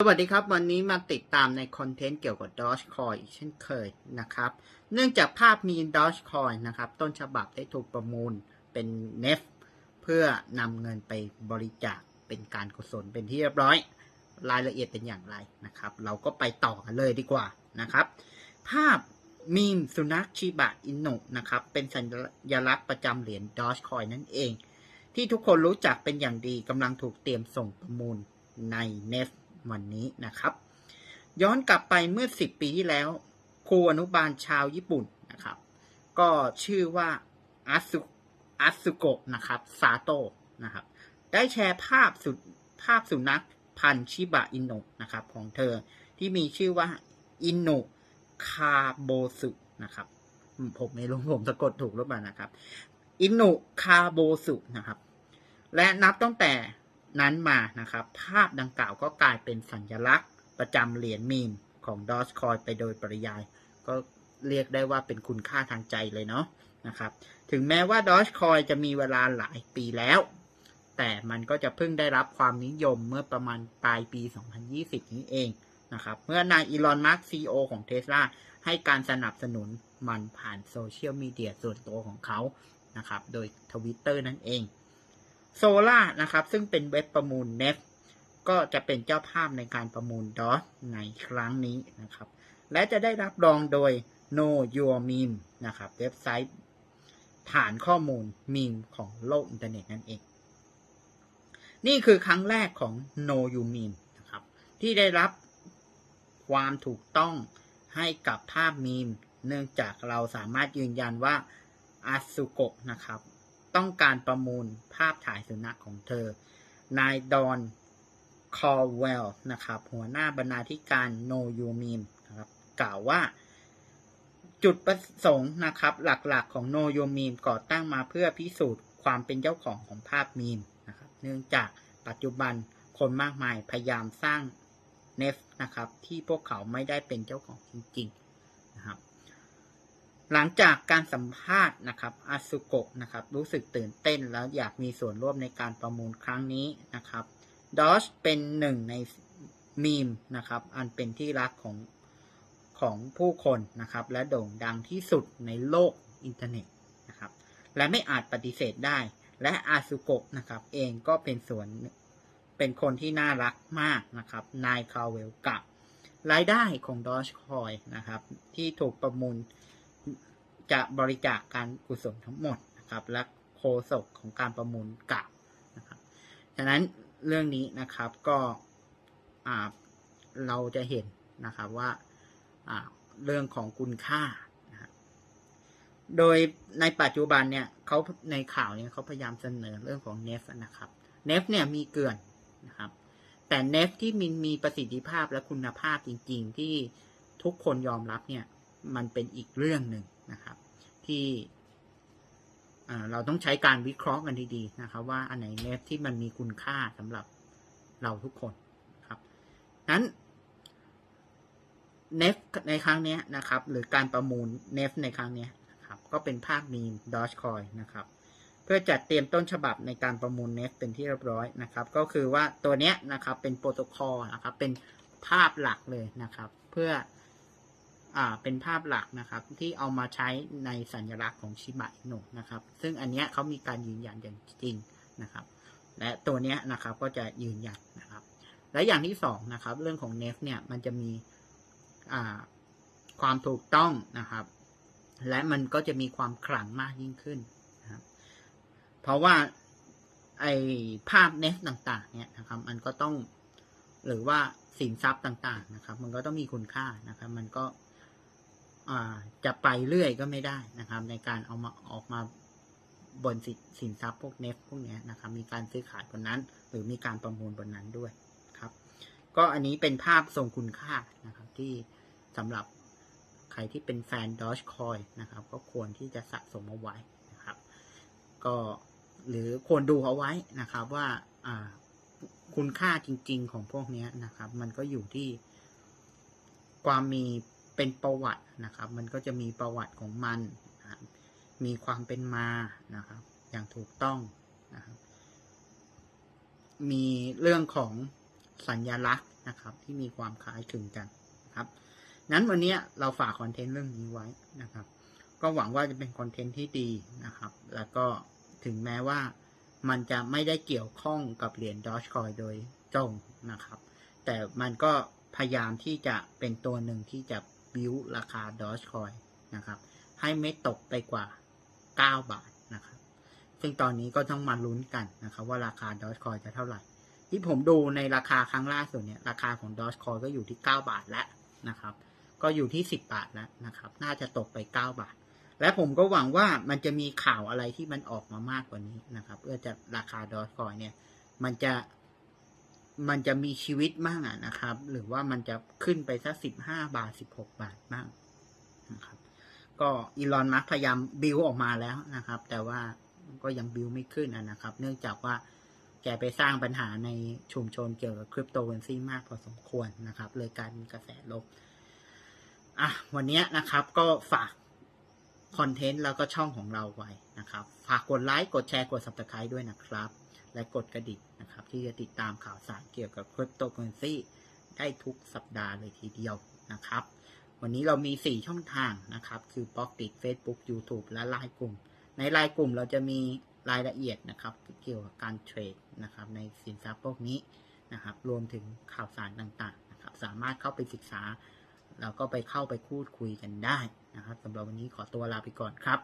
สวัสดีครับ วันนี้มาติดตามในคอนเทนต์เกี่ยวกับ Dogecoin อีกเช่นเคยนะครับ เนื่องจากภาพมี Dogecoin นะครับ ต้นฉบับได้ถูกประมูลเป็น NEF เพื่อนำเงินไปบริจาคเป็นการกุศลเป็นที่เรียบร้อย รายละเอียดเป็นอย่างไรนะครับ เราก็ไปต่อกันเลยดีกว่านะครับ ภาพมีมสุนัขชิบะอินุนะครับ เป็นสัญลักษณ์ประจำเหรียญ Dogecoin นั่นเอง ที่ทุกคนรู้จักเป็นอย่างดีกำลังถูกเตรียมส่งประมูลใน NEF วันนี้นะครับ ย้อนกลับไปเมื่อ 10 ปีที่แล้ว ครูอนุบาลชาวญี่ปุ่นนะครับ ก็ชื่อว่าอาสุอาสุโกะนะครับซาโตะนะครับ ได้แชร์ภาพสุภาพสุนัขพันชิบะอินุนะครับ ของเธอที่มีชื่อว่าอินุคาโบสุนะครับ ผมไม่รู้ผมสะกดถูกหรือเปล่านะครับ อินุคาโบสุนะครับ และนับตั้งแต่ นั้นมานะครับ ภาพดังกล่าวก็กลายเป็นสัญลักษณ์ประจำเหรียญมีมของ Dogecoin ไปโดยปริยาย ก็เรียกได้ว่าเป็นคุณค่าทางใจเลยเนาะนะครับ ถึงแม้ว่า Dogecoin จะมีเวลาหลายปีแล้ว แต่มันก็จะเพิ่งได้รับความนิยมเมื่อประมาณปลายปี 2020 นี้เองนะครับ เมื่อนายอีลอนมัสก์ซีอของเทสลาให้การสนับสนุนมันผ่านโซเชียลมีเดียส่วนตัวของเขานะครับ โดยทวิตเตอร์นั่นเอง โซล่านะครับ ซึ่งเป็นเว็บประมูล n e f ก็จะเป็นเจ้าภาพในการประมูลดอสในครั้งนี้นะครับ และจะได้รับรองโดย No Your Meme นะครับ เว็บไซต์ฐานข้อมูลมีมของโลกอินเทอร์เน็ตนั่นเอง นี่คือครั้งแรกของ No Your Meme นะครับ ที่ได้รับความถูกต้องให้กับภาพมีม เนื่องจากเราสามารถยืนยันว่าอาสุโกะนะครับ ต้องการประมูลภาพถ่ายสุนัขของเธอ นายดอนคอร์เวลนะครับ หัวหน้าบรรณาธิการ No You Meme นะครับกล่าวว่า จุดประสงค์นะครับ หลักๆของ No You Meme ก่อตั้งมาเพื่อพิสูจน์ความเป็นเจ้าของของภาพมีมนะครับ เนื่องจากปัจจุบันคนมากมายพยายามสร้างเนฟนะครับ ที่พวกเขาไม่ได้เป็นเจ้าของจริง ๆ นะครับ หลังจากการสัมภาษณ์นะครับอาสุโกะนะครับรู้สึกตื่นเต้นแล้วอยากมีส่วนร่วมในการประมูลครั้งนี้นะครับดอชเป็นหนึ่งในมีมนะครับอันเป็นที่รักของของผู้คนนะครับและโด่งดังที่สุดในโลกอินเทอร์เน็ตนะครับและไม่อาจปฏิเสธได้ และอาสุโกะนะครับเองก็เป็นส่วนเป็นคนที่น่ารักมากนะครับนายคาเวลกับรายได้ของ Dogecoin นะครับที่ถูกประมูล จะบริจาคการกุศลทั้งหมดนะครับ และโคศกของการประมูลกล่าวนะครับฉะนั้นเรื่องนี้นะครับก็เราจะเห็นนะครับว่าเรื่องของคุณค่านะคโดยในปัจจุบันเนี่ยเขาในข่าวเนี่ยเขาพยายามเสนอเรื่องของเนฟนะครับเนฟเนี่ยมีเกลื่อนนะครับแต่เนฟที่มีมีประสิทธิภาพและคุณภาพจริง ๆ ที่ทุกคนยอมรับเนี่ยมันเป็นอีกเรื่องหนึ่ง ที่เราต้องใช้การวิเคราะห์กันดีๆนะครับ ว่าอันไหนเนฟที่มันมีคุณค่าสำหรับเราทุกคนครับนั้นเนฟในครั้งนี้นะครับ หรือการประมูลเนฟในครั้งนี้ครับก็เป็นภาพมีมดอชคอยนะครับ เพื่อจัดเตรียมต้นฉบับในการประมูลเนฟเป็นที่เรียบร้อยนะครับ ก็คือว่าตัวเนี้ยนะครับเป็นโปรโตคอลนะครับเป็นภาพหลักเลยนะครับ เพื่อ เป็นภาพหลักนะครับ ที่เอามาใช้ในสัญลักษณ์ของชิบะอินุนะครับ ซึ่งอันเนี้ยเขามีการยืนยันอย่างจริงนะครับ และตัวเนี้ยนะครับก็จะยืนยันนะครับ และอย่างที่สองนะครับ เรื่องของเนฟเนี่ยมันจะมีความถูกต้องนะครับ และมันก็จะมีความขลังมากยิ่งขึ้นนะครับ เพราะว่าไอภาพเนฟต่าง ๆ เนี่ยนะครับ มันก็ต้องหรือว่าสินทรัพย์ต่าง ๆ นะครับ มันก็ต้องมีคุณค่านะครับ มันก็ จะไปเรื่อยก็ไม่ได้นะครับ ในการเอามาออกมาบนสินทรัพย์พวกเนฟพวกนี้นะครับ มีการซื้อขายบนนั้น หรือมีการประมูลบนนั้นด้วยครับ ก็อันนี้เป็นภาพทรงคุณค่านะครับ ที่สำหรับใครที่เป็นแฟน Dogecoin นะครับ ก็ควรที่จะสะสมเอาไว้นะครับ ก็หรือควรดูเอาไว้นะครับว่าคุณค่าจริง ๆ ของพวกนี้นะครับ มันก็อยู่ที่ความมี เป็นประวัตินะครับ มันก็จะมีประวัติของมันนะมีความเป็นมานะครับ อย่างถูกต้องนะครับ มีเรื่องของสัญลักษณ์นะครับ ที่มีความคล้ายคลึงกันนะครับ นั้นวันนี้เราฝากคอนเทนต์เรื่องนี้ไว้นะครับ ก็หวังว่าจะเป็นคอนเทนต์ที่ดีนะครับ แล้วก็ถึงแม้ว่ามันจะไม่ได้เกี่ยวข้องกับเหรียญดอ g คอยโดยตรงนะครับ แต่มันก็พยายามที่จะเป็นตัวหนึ่งที่จะ บิวราคาดอ g คอยนะครับ ให้ไม่ตกไปกว่า 9 บาทนะครับ ซึ่งตอนนี้ก็ต้องมาลุ้นกันนะครับ ว่าราคาดอ g คอยจะเท่าไหร่ ที่ผมดูในราคาครั้งล่าสุดเนี่ย ราคาของดอ g คอยก็อยู่ที่ 9 บาทแล้วนะครับ ก็อยู่ที่ 10 บาทแล้วนะครับ น่าจะตกไป 9 บาท และผมก็หวังว่ามันจะมีข่าวอะไรที่มันออกมามากกว่านี้นะครับ เพื่อจะราคาดอ g คอยเนี่ย มันจะ มันจะมีชีวิตมากอะนะครับ หรือว่ามันจะขึ้นไปสักสิบห้าบาทสิบหกบาทบ้างนะครับ ก็อีลอนมัสพยายามบิวออกมาแล้วนะครับ แต่ว่าก็ยังบิวไม่ขึ้นอะนะครับ เนื่องจากว่าแกไปสร้างปัญหาในชุมชนเกี่ยวกับคริปโตเคอเรนซีมากพอสมควรนะครับ เลยกลารมีกระแสลบอะวันนี้นะครับก็ฝากคอนเทนต์แล้วก็ช่องของเราไว้นะครับ ฝากกดไลค์ กดแชร์ กด subscribe ด้วยนะครับ และกดกระดิ่งนะครับ ที่จะติดตามข่าวสารเกี่ยวกับคริปโตเคอเรนซีได้ทุกสัปดาห์เลยทีเดียวนะครับ วันนี้เรามี 4 ช่องทางนะครับ คือ b ล็อกติด Facebook YouTube และไลน์กลุ่ม ในไลน์กลุ่มเราจะมีรายละเอียดนะครับ เกี่ยวกับการเทรดนะครับ ในสินทรัพย์พวกนี้นะครับ รวมถึงข่าวสารต่างๆนะครับ สามารถเข้าไปศึกษา แล้วก็ไปเข้าไปพูดคุยกันได้นะครับสำหรับวันนี้ขอตัวลาไปก่อนครับ